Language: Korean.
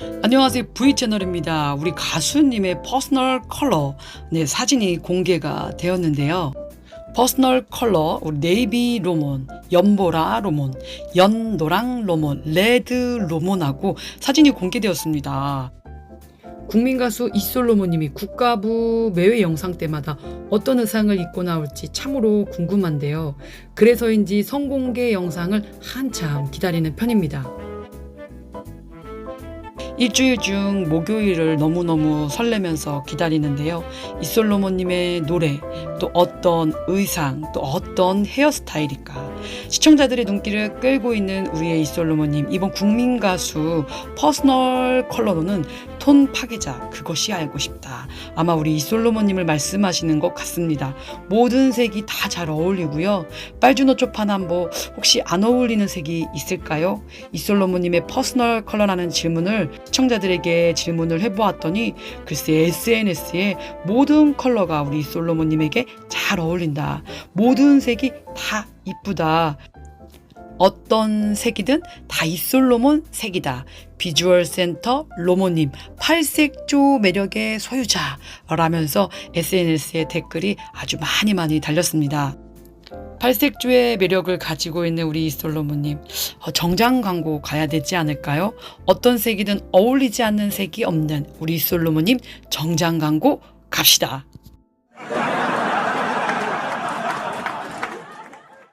안녕하세요. V채널입니다. 우리 가수님의 퍼스널 컬러 네, 사진이 공개가 되었는데요. 퍼스널 컬러 우리 네이비 로몬, 연보라 로몬, 연노랑 로몬, 레드 로몬하고 사진이 공개되었습니다. 국민 가수 이솔로몬님이 국가부 매회 영상 때마다 어떤 의상을 입고 나올지 참으로 궁금한데요. 그래서인지 성공개 영상을 한참 기다리는 편입니다. 일주일 중 목요일을 너무너무 설레면서 기다리는데요. 이솔로몬님의 노래, 또 어떤 의상, 또 어떤 헤어스타일일까. 시청자들의 눈길을 끌고 있는 우리의 이솔로몬님, 이번 국민 가수 퍼스널 컬러로는 톤 파괴자, 그것이 알고 싶다. 아마 우리 이솔로몬님을 말씀하시는 것 같습니다. 모든 색이 다 잘 어울리고요. 빨주노 초 파남보 혹시 안 어울리는 색이 있을까요? 이솔로몬님의 퍼스널 컬러라는 질문을 시청자들에게 질문을 해보았더니 글쎄 SNS에 모든 컬러가 우리 솔로몬님에게 잘 어울린다. 모든 색이 다 이쁘다. 어떤 색이든 다 이솔로몬 색이다. 비주얼 센터 로모님 팔색조 매력의 소유자 라면서 SNS에 댓글이 아주 많이 많이 달렸습니다. 팔색조의 매력을 가지고 있는 우리 이솔로몬님 어, 정장 광고 가야 되지 않을까요? 어떤 색이든 어울리지 않는 색이 없는 우리 이솔로몬님 정장 광고 갑시다.